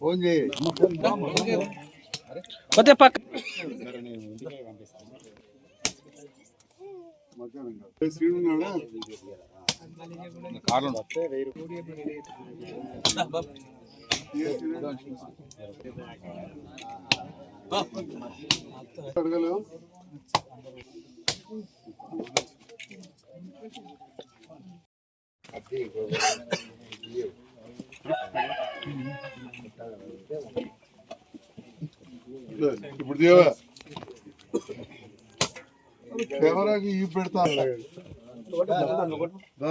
Phone చేయి కొద్దిగా పక్క. మధ్యాహ్నం కాదు. శ్రీను ఇప్పుడు దేవా కెమెరాకి ఈ పెడతా దా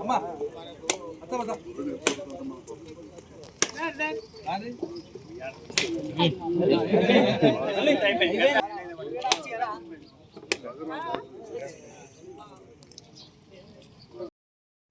అమ్మా లేదు,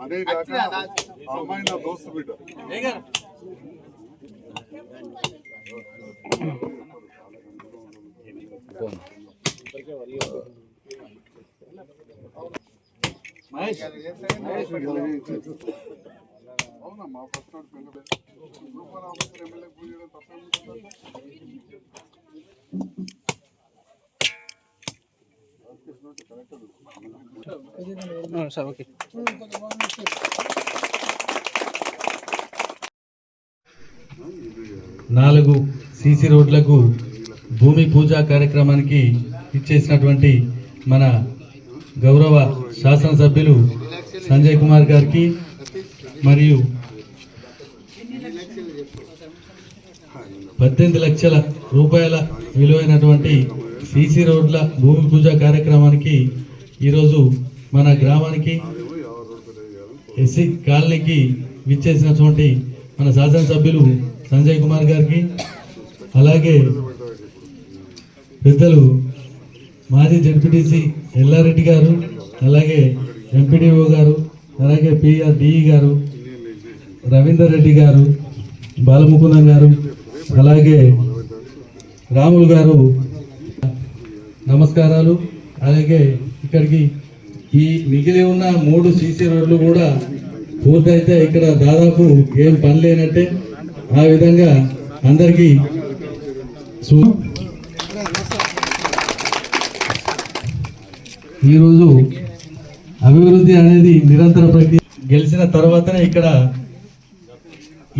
అదే కాక అమ్మాయి నా దోస్తు బిడ్డ అవునా మా ఫస్ట్ రూపాయలు ఎమ్మెల్యే పూజ తప్ప తప్పేముంటుంది? సార్ నాలుగు సీసీ రోడ్లకు భూమి పూజ కార్యక్రమానికి ఇచ్చేసినటువంటి మన గౌరవ శాసనసభ్యులు సంజయ్ కుమార్ గారికి మరియు పద్దెనిమిది లక్షల రూపాయల విలువైనటువంటి సీసీ రోడ్ల భూమి పూజ కార్యక్రమానికి ఈరోజు మన గ్రామానికి ఎస్సీ కాలనీకి విచ్చేసినటువంటి మన శాసనసభ్యులు సంజయ్ కుమార్ గారికి అలాగే పెద్దలు మాజీ జడ్పీటీసీ ఎల్లారెడ్డి గారు అలాగే ఎంపీడీఓ గారు అలాగే పిఆర్ డిఈ గారు రవీందర్ రెడ్డి గారు బాలముకుందం గారు అలాగే రాములు గారు నమస్కారాలు అలాగే ఇక్కడికి ఈ మిగిలి ఉన్న మూడు సీసీ రోడ్లు కూడా పూర్తయితే ఇక్కడ దాదాపు ఏం పని లేనట్టే. ఆ విధంగా అందరికీ ఈరోజు అభివృద్ధి అనేది నిరంతర ప్రక్రియ. గెలిచిన తర్వాతనే ఇక్కడ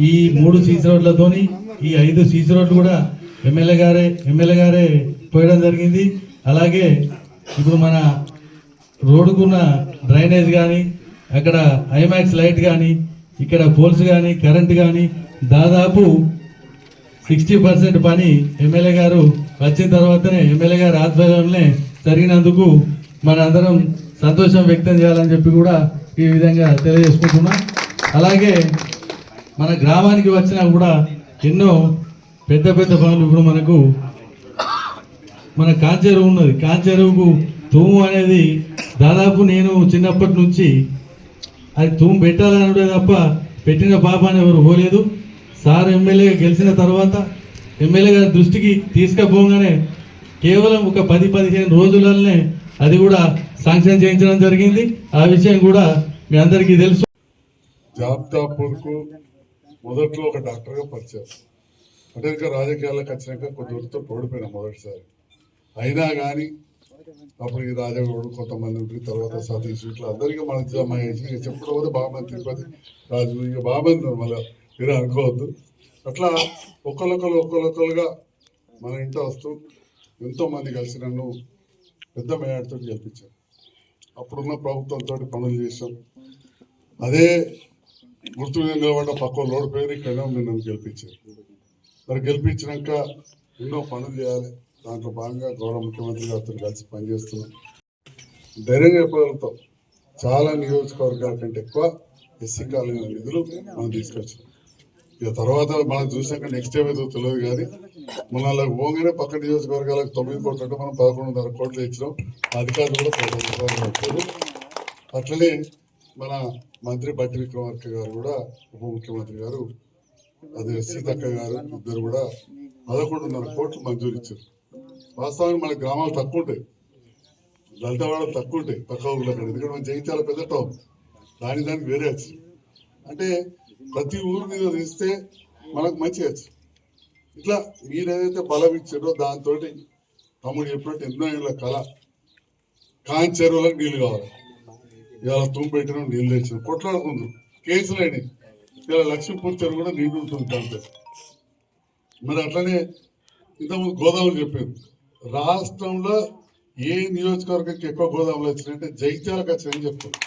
ఈ మూడు సీసీ రోడ్లతోని ఈ ఐదు సీసీ రోడ్లు కూడా ఎమ్మెల్యే గారే ఎమ్మెల్యే గారే పోయడం జరిగింది. అలాగే ఇప్పుడు మన రోడ్డుకున్న డ్రైనేజ్ కానీ అక్కడ ఐమాక్స్ లైట్ కానీ ఇక్కడ పోల్స్ కానీ కరెంట్ కానీ దాదాపు సిక్స్టీ పర్సెంట్ పని ఎమ్మెల్యే గారు వచ్చిన తర్వాతనే ఎమ్మెల్యే గారి ఆధ్వర్యంలోనే జరిగినందుకు మనందరం సంతోషం వ్యక్తం చేయాలని చెప్పి కూడా ఈ విధంగా తెలియజేసుకుంటున్నాం. అలాగే మన గ్రామానికి వచ్చినా కూడా ఎన్నో పెద్ద పెద్ద పనులు ఇప్పుడు మనకు మన కాంచెరువు ఉన్నది. కాంచెరువుకు తూము అనేది దాదాపు నేను చిన్నప్పటి నుంచి అది తూము పెట్టాలనుడే తప్ప పెట్టిన పాపాన్ని ఎవరు పోలేదు. సార్ ఎమ్మెల్యే గెలిచిన తర్వాత ఎమ్మెల్యే గారి దృష్టికి తీసుకుపోగానే కేవలం ఒక పది పదిహేను రోజులనే అది కూడా శాంక్షన్ చేయించడం జరిగింది. ఆ విషయం కూడా మీ అందరికీ తెలుసు. జాబ్తాపూర్కు మొదట్లో ఒక డాక్టర్గా పరిచయం. అంటే ఇంకా రాజకీయాలకు వచ్చినాక కొద్ది దూరంతో ఓడిపోయినా మొదటిసారి. అయినా కానీ అప్పుడు ఈ రాజగౌడు కొంతమంది ఉంటుంది తర్వాత సతీష్ ఇట్లా అందరికీ మన జమ చెప్పడం పోతే బాగా తిరుపతి రాజు ఇక బాగా మళ్ళీ మీరు అనుకోవద్దు. అట్లా ఒకళ్ళొకరు ఒకళ్ళొకరుగా మన ఇంట వస్తూ ఎంతోమంది కలిసి నన్ను పెద్ద మేయాడితో గెలిపించారు. అప్పుడున్న ప్రభుత్వంతో పనులు చేసాం అదే గుర్తు నిలబడ్డ పక్క లోడ్ పేరు ఇక్కడ నన్ను గెలిపించారు. మరి గెలిపించినాక ఎన్నో పనులు చేయాలి. దాంట్లో భాగంగా గౌరవ ముఖ్యమంత్రి గారితో కలిసి పనిచేస్తున్నాం. ధైర్యంగా చెప్పగలుగుతాం చాలా నియోజకవర్గాల కంటే ఎక్కువ ఎస్సీ కాలనీ నిధులు మనం తీసుకొచ్చాం. ఇక తర్వాత మనం చూసాక నెక్స్ట్ ఏమైతే తెలియదు కానీ మన వాళ్ళకి పోగానే పక్క నియోజకవర్గాలకు తొమ్మిది కోట్లు అంటే మనం పదకొండున్నర కోట్లు ఇచ్చినాం. అధికారులు కూడా పదకొండు కోట్లు వచ్చారు అట్లనే మన మంత్రి బట్టి విక్రమార్క గారు కూడా ఉప ముఖ్యమంత్రి గారు అదే సీతక్క గారు ఇద్దరు కూడా పదకొండున్నర కోట్లు మంజూరు ఇచ్చారు. వాస్తవానికి మన గ్రామాలు తక్కువ ఉంటాయి దళితవాడ తక్కువ ఉంటాయి పక్క ఊర్లో కంటే ఎందుకంటే మనం జగిత్యాల పెద్ద టౌన్. దాని దానికి వేరే వచ్చి అంటే ప్రతి ఊరు మీద తీస్తే మనకు మంచి వచ్చు ఇట్లా మీరు ఏదైతే బలం ఇచ్చారో దాంతో తమ్ముడు చెప్పినట్టు ఎన్నో ఏళ్ళ కళ. కాంచి చెరువులకు నీళ్ళు కావాలి. ఇవాళ తుమ్ము పెట్టిన నీళ్ళు తెచ్చిన. కొట్లాడుకుంది అయినాయి. ఇలా లక్ష్మీపూర్ చెరువు కూడా నీళ్ళు ఉంటుంది దాంతో మరి అట్లనే ఇంతకుముందు గోదావరి చెప్పారు. రాష్ట్రంలో ఏ నియోజకవర్గంకి ఎక్కువ గోదాములు వచ్చినాయంటే జైత్యాలకు వచ్చినాయని చెప్తారు.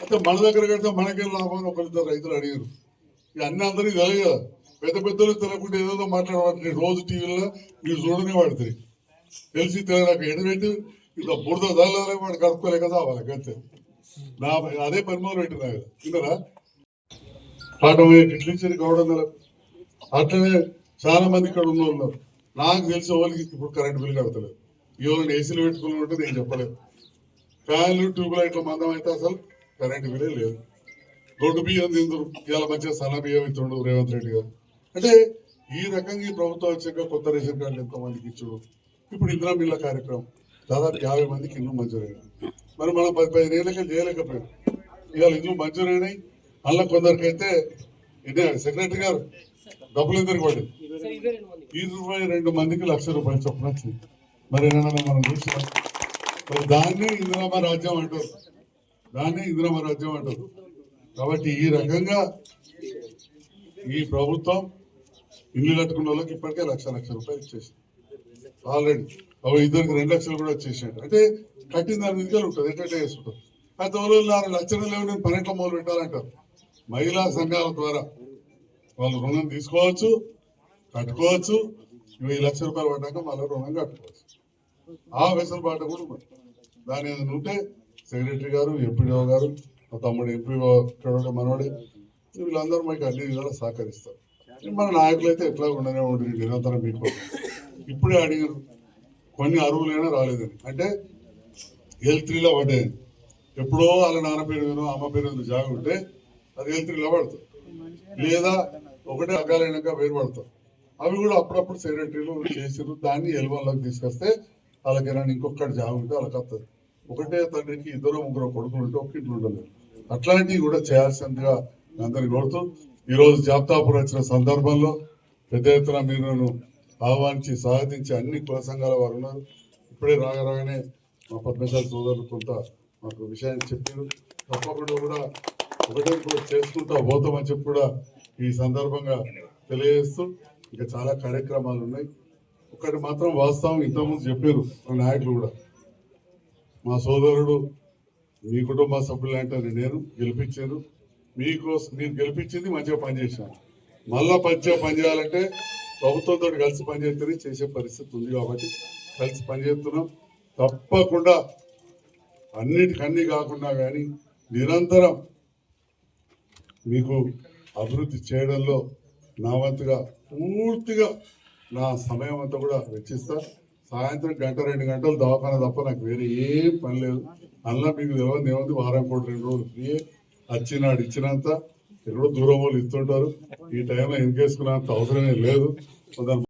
అయితే మన దగ్గర కడితే మనకేం లాభం ఒకరిద్దరు రైతులు అడిగారు. ఇక అన్ని అందరికీ తెలియదు కదా. పెద్ద పెద్దలు తెలియకుండా ఏదో మాట్లాడవాడిని రోజు టీవీలో మీరు చూడనే వాడుతుంది తెలిసి తెలియక ఎడబెట్టి ఇట్లా బురద దాని వాడు కడుక్కోలే కదా వాళ్ళకి అంతే. నా అదే పరిమాణం మొదలు పెట్టినా కదా. విన్నారా? పాఠమే ఇట్లించి కావడం నెల అట్లనే చాలా మంది ఇక్కడ ఉన్న ఉన్నారు. నాకు తెలిసిన వాళ్ళకి ఇప్పుడు కరెంట్ బిల్ కడతలేదు. ఎవరిని ఏసీలు పెట్టుకుని ఉంటే నేను చెప్పలేదు. ఫ్యాన్లు ట్యూబ్ లైట్లు మందం అయితే అసలు కరెంట్ బిల్లే లేదు. రోడ్డు బియ్యం తిందరు. ఇవాళ మంచిగా సన్న బియ్యం ఇస్తుండు రేవంత్ రెడ్డి గారు. అంటే ఈ రకంగా ఈ ప్రభుత్వం వచ్చాక కొత్త రేషన్ కార్డులు ఎంతో మందికి ఇచ్చుడు. ఇప్పుడు ఇందిరా బిల్ల కార్యక్రమం. దాదాపు యాభై మందికి ఇల్లు మంజూరైనాయి మరి మనం పది పదిహేను ఏళ్ళకే చేయలేకపోయాం. ఇవాళ ఇల్లు మంజూరైనాయి. అలా కొందరికైతే ఇదే సెక్రటరీ గారు డబ్బులు ఇద్దరు పడింది ఇరవై రెండు మందికి లక్ష రూపాయలు చొప్పున వచ్చింది. మరి ఏమన్నా మనం చూసాం మరి దాన్ని ఇందిరామ రాజ్యం అంటారు. దాన్ని ఇందిరామ రాజ్యం అంటారు. కాబట్టి ఈ రకంగా ఈ ప్రభుత్వం ఇల్లు కట్టుకున్న వాళ్ళకి ఇప్పటికే లక్ష లక్ష రూపాయలు ఇచ్చేసి ఆల్రెడీ అవి ఇద్దరికి రెండు లక్షలు కూడా వచ్చేసాడు అంటే కట్టిన దాని మీద ఉంటుంది ఎట్లా చేసుకుంటారు. ఆ తోలు నాలుగు లక్షలు లేవు నేను పన్నెంట్లో మొదలు పెట్టాలంటారు మహిళా సంఘాల ద్వారా వాళ్ళు రుణం తీసుకోవచ్చు కట్టుకోవచ్చు. ఇరవై లక్ష రూపాయలు పడ్డాక మళ్ళీ రుణం కట్టుకోవచ్చు. ఆ వెసులుబాటు కూడా ఉంది. దాని ఏదైనా ఉంటే సెక్రటరీ గారు ఎంపీడీఓ గారు మా తమ్ముడు ఎంపీఓ ఇక్కడ మనోడే వీళ్ళందరూ మాకు అన్ని విధాలు సహకరిస్తారు. మన నాయకులు అయితే ఎట్లా ఉండనే ఉంటుంది నిరంతరం మీకు ఇప్పుడే అడిగారు. కొన్ని అరువులైనా రాలేదని. అంటే ఎల్ త్రీలో పడ్డాయి ఎప్పుడో వాళ్ళ నాన్న పేరు అమ్మ పేరు మీద ఉంటే అది ఎల్ నిలబడతాం లేదా ఒకటే అగ్గాలైనాక వేరుపడతాం అవి కూడా అప్పుడప్పుడు సెక్రటరీలు చేసారు దాన్ని ఎల్వన్లోకి తీసుకొస్తే వాళ్ళకి ఏమైనా ఇంకొకటి జాబ్ ఉంటే వాళ్ళకి వస్తుంది ఒకటే తండ్రికి ఇద్దరు ముగ్గురు కొడుకులు ఉంటే ఒక ఇంట్లో ఉండలేదు అట్లాంటివి కూడా చేయాల్సిందిగా అందరిని కోరుతూ ఈరోజు జాబ్తాపూర్ వచ్చిన సందర్భంలో పెద్ద ఎత్తున మీరు ఆహ్వానించి సాధించి అన్ని కుల సంఘాల వారు ఉన్నారు. ఇప్పుడే రాగా రాగానే మా పద్మశాల సోదరులు కొంత మాకు విషయాన్ని చెప్పారు తప్పకుండా కూడా ఒకటే కూడా చేసుకుంటా పోతామని చెప్పి కూడా ఈ సందర్భంగా తెలియజేస్తూ ఇంకా చాలా కార్యక్రమాలు ఉన్నాయి. ఒకటి మాత్రం వాస్తవం ఇంతకుముందు చెప్పారు మా నాయకులు కూడా. మా సోదరుడు మీ కుటుంబ సభ్యులు నేను గెలిపించాను. మీకోసం మీరు గెలిపించింది మంచిగా పనిచేశాను. మళ్ళా మంచిగా పని చేయాలంటే ప్రభుత్వంతో కలిసి పనిచేస్తేనే చేసే పరిస్థితి ఉంది కాబట్టి కలిసి పనిచేస్తున్నాం. తప్పకుండా అన్నిటికన్నీ కాకుండా కానీ నిరంతరం మీకు అభివృద్ధి చేయడంలో నా వంతుగా పూర్తిగా నా సమయం అంతా కూడా వెచ్చిస్తా. సాయంత్రం గంట రెండు గంటలు దవాఖాన తప్ప నాకు వేరే ఏం పని లేదు. అందులో మీకు తెలియదు ఏముంది? వారం కూడా రెండు రోజులు ఫ్రీ. వచ్చినాడు ఇచ్చినంత. ఎక్కడో దూరం వాళ్ళు ఇస్తుంటారు. ఈ టైంలో ఎందుకు అవసరమే లేదు.